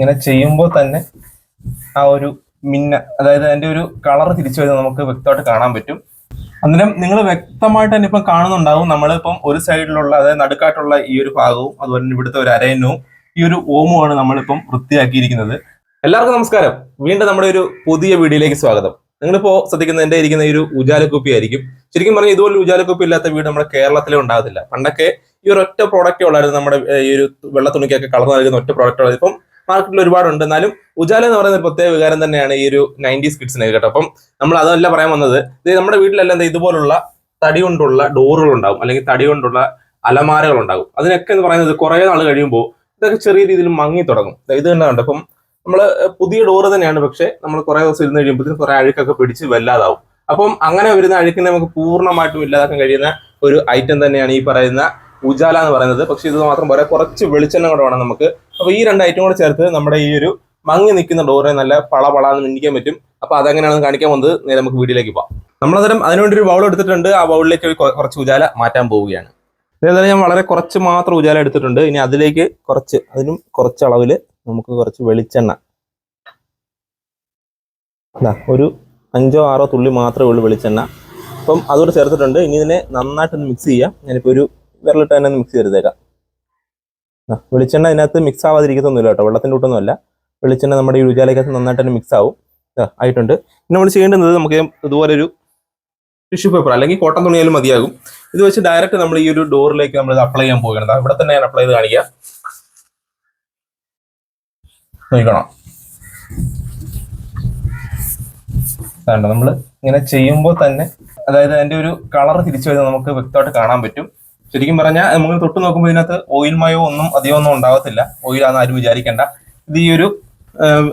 ഇങ്ങനെ ചെയ്യുമ്പോൾ തന്നെ ആ ഒരു മിന്ന അതായത് അതിന്റെ ഒരു കളർ തിരിച്ചു വരുന്നത് നമുക്ക് വ്യക്തമായിട്ട് കാണാൻ പറ്റും. അന്നേരം നിങ്ങൾ വ്യക്തമായിട്ട് തന്നെ ഇപ്പം കാണുന്നുണ്ടാവും. നമ്മളിപ്പം ഒരു സൈഡിലുള്ള അതായത് നടുക്കായിട്ടുള്ള ഈ ഒരു ഭാഗവും അതുപോലെ തന്നെ ഇവിടുത്തെ ഒരു അരയന്നവും ഈ ഒരു ഓമുമാണ് നമ്മളിപ്പം വൃത്തിയാക്കിയിരിക്കുന്നത്. എല്ലാവർക്കും നമസ്കാരം. വീണ്ടും നമ്മുടെ ഒരു പുതിയ വീഡിയോയിലേക്ക് സ്വാഗതം. നിങ്ങളിപ്പോ ശ്രദ്ധിക്കുന്ന എന്റെ ഇരിക്കുന്ന ഈ ഒരു ഉജാലക്കുപ്പി ആയിരിക്കും. ശരിക്കും പറഞ്ഞാൽ ഇതുപോലെ ഉജാലക്കുപ്പി ഇല്ലാത്ത വീട് നമ്മുടെ കേരളത്തിലെ ഉണ്ടാകത്തില്ല. പണ്ടൊക്കെ ഈ ഒരു ഒറ്റ പ്രോഡക്റ്റ് ഉള്ളായിരുന്നു നമ്മുടെ ഈ ഒരു വെള്ള തുണിക്കൊക്കെ കളർ നൽകുന്ന ഒറ്റ പ്രോഡക്റ്റ് ഉള്ളത് ഇപ്പം മാർക്കറ്റിൽ ഒരുപാട് ഉണ്ട് എന്നാലും ഉജാല എന്ന് പറയുന്ന പ്രത്യേക വികാരം തന്നെയാണ് ഈ ഒരു നയന്റീസ് കിഡ്സിനെ കേട്ടോ. അപ്പം നമ്മൾ അതല്ല പറയാൻ വന്നത്. നമ്മുടെ വീട്ടിലെല്ലാം എന്താ ഇതുപോലുള്ള തടി കൊണ്ടുള്ള ഡോറുകൾ ഉണ്ടാകും അല്ലെങ്കിൽ തടി കൊണ്ടുള്ള അലമാരകൾ ഉണ്ടാകും അതിനൊക്കെ എന്ന് പറയുന്നത് കുറെ നാൾ കഴിയുമ്പോൾ ഇതൊക്കെ ചെറിയ രീതിയിൽ മങ്ങി തുടങ്ങും. ഇത് തന്നെ കണ്ടോ. അപ്പം നമ്മൾ പുതിയ ഡോറ് തന്നെയാണ്. പക്ഷെ നമ്മൾ കുറേ ദിവസം ഇരുന്ന് കഴിയുമ്പോഴത്തേക്കും കുറെ അഴുക്കൊക്കെ പിടിച്ച് വല്ലാതാവും. അപ്പം അങ്ങനെ വരുന്ന അഴുക്കിനെ നമുക്ക് പൂർണമായിട്ടും ഇല്ലാതാക്കാൻ കഴിയുന്ന ഒരു ഐറ്റം തന്നെയാണ് ഈ പറയുന്ന ഉജാല എന്ന് പറയുന്നത്. പക്ഷെ ഇത് മാത്രം പോരാ കുറച്ച് വെളിച്ചെണ്ണ കൂടെ വേണം നമുക്ക്. അപ്പൊ ഈ രണ്ട് ഐറ്റം കൂടെ ചേർത്ത് നമ്മുടെ ഈ ഒരു മങ്ങി നിൽക്കുന്ന ഡോറിനെ നല്ല പള പളാന്ന് മിന്നിക്കാൻ പറ്റും. അപ്പൊ അതെങ്ങനെയാണെന്ന് കാണിക്കാൻ വന്നത് നേരെ നമുക്ക് വീഡിയോയിലേക്ക് പോവാം. നമ്മളതരം അതിനുവേണ്ടി ഒരു ബൗൾ എടുത്തിട്ടുണ്ട്. ആ ബൗളിലേക്ക് കുറച്ച് ഉജാല മാറ്റാൻ പോവുകയാണ്. ഇതേപോലെ ഞാൻ വളരെ കുറച്ച് മാത്രം ഉജാല എടുത്തിട്ടുണ്ട്. ഇനി അതിലേക്ക് കുറച്ച് അതിനും കുറച്ച് അളവിൽ നമുക്ക് കുറച്ച് വെളിച്ചെണ്ണ. ഒരു അഞ്ചോ ആറോ തുള്ളി മാത്രമേ ഉള്ളൂ വെളിച്ചെണ്ണ. അപ്പം അതുകൂടെ ചേർത്തിട്ടുണ്ട്. ഇനി ഇതിനെ നന്നായിട്ടൊന്ന് മിക്സ് ചെയ്യാം. ഞാനിപ്പോൾ ഒരു വിരലിട്ട് തന്നെ മിക്സ് ചെയ്തേക്കാം ദാ, വെളിച്ചെണ്ണ അതിനകത്ത് മിക്സ് ആവാതിരിക്കത്തൊന്നുമില്ല കേട്ടോ. വെള്ളത്തിന്റെ കൂട്ടൊന്നുമല്ല. വെളിച്ചെണ്ണ നമ്മുടെ ഈ ഉജാലയ്ക്കകത്ത് നന്നായിട്ട് തന്നെ മിക്സ് ആവും. ആയിട്ടുണ്ട്. പിന്നെ നമ്മൾ ചെയ്യേണ്ടത് നമുക്ക് ഇതുപോലെ ഒരു ടിഷ്യൂ പേപ്പർ അല്ലെങ്കിൽ കോട്ടൺ തുണിയാലും മതിയാകും. ഇത് വെച്ച് ഡയറക്റ്റ് നമ്മൾ ഈ ഒരു ഡോറിലേക്ക് നമ്മൾ ഇത് അപ്ലൈ ചെയ്യാൻ പോകുന്നത് ഇവിടെ തന്നെ ഞാൻ അപ്ലൈ ചെയ്ത് കാണിക്കാം. നോക്കണം നമ്മൾ ഇങ്ങനെ ചെയ്യുമ്പോൾ തന്നെ അതായത് അതിന്റെ ഒരു കളർ തിരിച്ചു വരുന്നത് നമുക്ക് വ്യക്തമായിട്ട് കാണാൻ പറ്റും. ശരിക്കും പറഞ്ഞാൽ നമ്മൾ തൊട്ട് നോക്കുമ്പോൾ ഇതിനകത്ത് ഓയിൽ മയോ ഒന്നും അധികം ഒന്നും ഉണ്ടാകത്തില്ല ഓയിലാന്ന് ആരും വിചാരിക്കേണ്ട. ഇത് ഈ ഒരു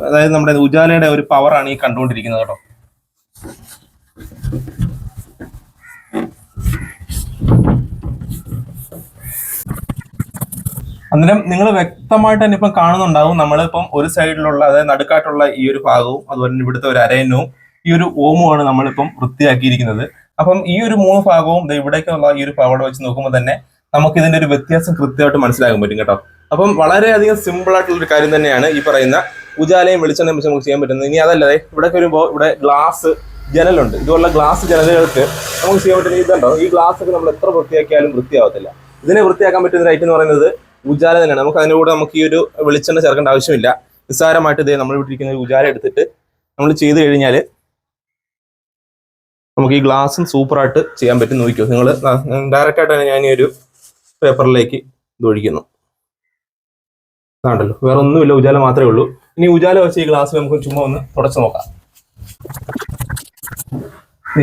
അതായത് നമ്മുടെ ഉജാലയുടെ ഒരു പവറാണ് ഈ കണ്ടുകൊണ്ടിരിക്കുന്നത് കേട്ടോ. അന്നേരം നിങ്ങൾ വ്യക്തമായിട്ട് തന്നെ ഇപ്പം കാണുന്നുണ്ടാവും. നമ്മളിപ്പം ഒരു സൈഡിലുള്ള അതായത് നടുക്കായിട്ടുള്ള ഈ ഒരു ഭാഗവും അതുപോലെ തന്നെ ഇവിടുത്തെ ഒരു അരയന്നവും ഈ ഒരു ഓമുമാണ് നമ്മളിപ്പം വൃത്തിയാക്കിയിരിക്കുന്നത്. അപ്പം ഈ ഒരു മൂന്ന് ഭാഗവും ഇവിടേക്കുള്ള ഈ ഒരു ഭാഗം വെച്ച് നോക്കുമ്പോൾ തന്നെ നമുക്ക് ഇതിന്റെ ഒരു വ്യത്യാസം കൃത്യമായിട്ട് മനസ്സിലാക്കാൻ പറ്റും കേട്ടോ. അപ്പം വളരെയധികം സിമ്പിൾ ആയിട്ടുള്ള ഒരു കാര്യം തന്നെയാണ് ഈ പറയുന്ന ഉജാലയും വെളിച്ചെണ്ണയും വെച്ച് നമുക്ക് ചെയ്യാൻ പറ്റുന്നത്. ഇനി അതല്ലാതെ ഇവിടെ വരുമ്പോൾ ഇവിടെ ഗ്ലാസ് ജനലുണ്ട്. ഇതുപോലുള്ള ഗ്ലാസ് ജനലുകൾക്ക് നമുക്ക് ചെയ്യാൻ പറ്റുന്ന ഇതുണ്ടോ ഈ ഗ്ലാസ് ഒക്കെ നമ്മൾ എത്ര വൃത്തിയാക്കിയാലും വൃത്തിയാവത്തില്ല. ഇതിനെ വൃത്തിയാക്കാൻ പറ്റുന്ന ഐറ്റം എന്ന് പറയുന്നത് ഉജാല തന്നെയാണ്. നമുക്ക് അതിന്റെ കൂടെ നമുക്ക് ഈ ഒരു വെളിച്ചെണ്ണ ചേർക്കേണ്ട ആവശ്യമില്ല. നിസ്സാരമായിട്ട് ഇതേ നമ്മൾ ഇട്ടിരിക്കുന്ന ഒരു ഉജാല എടുത്തിട്ട് നമ്മൾ ചെയ്ത് കഴിഞ്ഞാൽ നമുക്ക് ഈ ഗ്ലാസും സൂപ്പറായിട്ട് ചെയ്യാൻ പറ്റും നോക്കിയോ നിങ്ങൾ ഡയറക്റ്റ് ആയിട്ട് തന്നെ ഞാൻ ഈ ഒരു പേപ്പറിലേക്ക് ഇത് ഒഴിക്കുന്നു. വേറെ ഒന്നുമില്ല ഉജാല മാത്രമേ ഉള്ളൂ. ഇനി ഉജാല വെച്ച് ഈ ഗ്ലാസ് നമുക്ക് ചുമ്മാ ഒന്ന് തുടച്ചു നോക്കാം.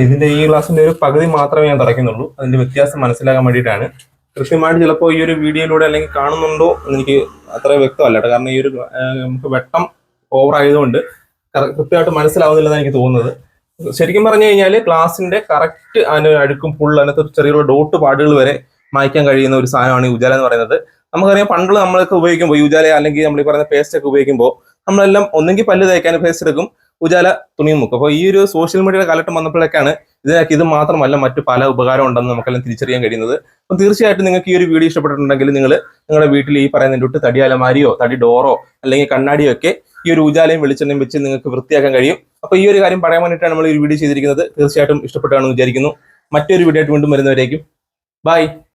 ഇതിന്റെ ഈ ഗ്ലാസിന്റെ ഒരു പകുതി മാത്രമേ ഞാൻ തുടയ്ക്കുന്നുള്ളൂ. അതിന്റെ വ്യത്യാസം മനസ്സിലാക്കാൻ വേണ്ടിയിട്ടാണ്. കൃത്യമായിട്ട് ചിലപ്പോൾ ഈ ഒരു വീഡിയോയിലൂടെ അല്ലെങ്കിൽ കാണുന്നുണ്ടോ എന്ന് എനിക്ക് അത്ര വ്യക്തമല്ല കേട്ടോ. കാരണം ഈ ഒരു നമുക്ക് വെട്ടം ഓവർ ആയതുകൊണ്ട് കൃത്യമായിട്ട് മനസ്സിലാവുന്നില്ലെന്നാണ് എനിക്ക് തോന്നുന്നത്. ശരിക്കും പറഞ്ഞു കഴിഞ്ഞാൽ ക്ലാസിന്റെ കറക്റ്റ് അതിന് അഴുക്കും ഫുൾ അതിനകത്ത് ചെറിയ ഡോട്ട് പാടുകൾ വരെ മായ്ക്കാൻ കഴിയുന്ന ഒരു സാധനമാണ് ഈ ഉജാല എന്ന് പറയുന്നത്. നമുക്കറിയാം പണ്ട് നമ്മളൊക്കെ ഉപയോഗിക്കുമ്പോൾ ഈ ഉജാല അല്ലെങ്കിൽ നമ്മൾ ഈ പറയുന്ന പേസ്റ്റ് ഒക്കെ ഉപയോഗിക്കുമ്പോൾ നമ്മളെല്ലാം ഒന്നെങ്കിൽ പല്ല് തേക്കാൻ പേസ്റ്റ് എടുക്കും ഉജാല തുണിയും മുക്കും. അപ്പോൾ ഈ ഒരു സോഷ്യൽ മീഡിയയുടെ കാലഘട്ടം വന്നപ്പോഴേക്കാണ് ഇതിനൊക്കെ ഇത് മാത്രമല്ല മറ്റു പല ഉപകാരം ഉണ്ടെന്ന് നമുക്കെല്ലാം തിരിച്ചറിയാൻ കഴിയുന്നത്. അപ്പം തീർച്ചയായിട്ടും നിങ്ങൾക്ക് ഈ ഒരു വീഡിയോ ഇഷ്ടപ്പെട്ടിട്ടുണ്ടെങ്കിൽ നിങ്ങൾ നിങ്ങളുടെ വീട്ടിൽ ഈ പറയുന്നതിന്റെ തൊട്ട് തടി അലമാരിയോ തടി ഡോറോ അല്ലെങ്കിൽ കണ്ണാടിയോ ഒക്കെ ഈ ഒരു ഉജാലയും വെളിച്ചെണ്ണയും വെച്ച് നിങ്ങൾക്ക് വൃത്തിയാക്കാൻ കഴിയും. അപ്പോൾ ഈ ഒരു കാര്യം പറയാൻ വേണ്ടിയിട്ടാണ് നമ്മൾ ഈ വീഡിയോ ചെയ്തിരിക്കുന്നത്. തീർച്ചയായിട്ടും ഇഷ്ടപ്പെട്ടാണെന്ന് വിചാരിക്കുന്നു. മറ്റൊരു വീഡിയോ ആയിട്ട് വീണ്ടും വരുന്നവരേക്കും. ബൈ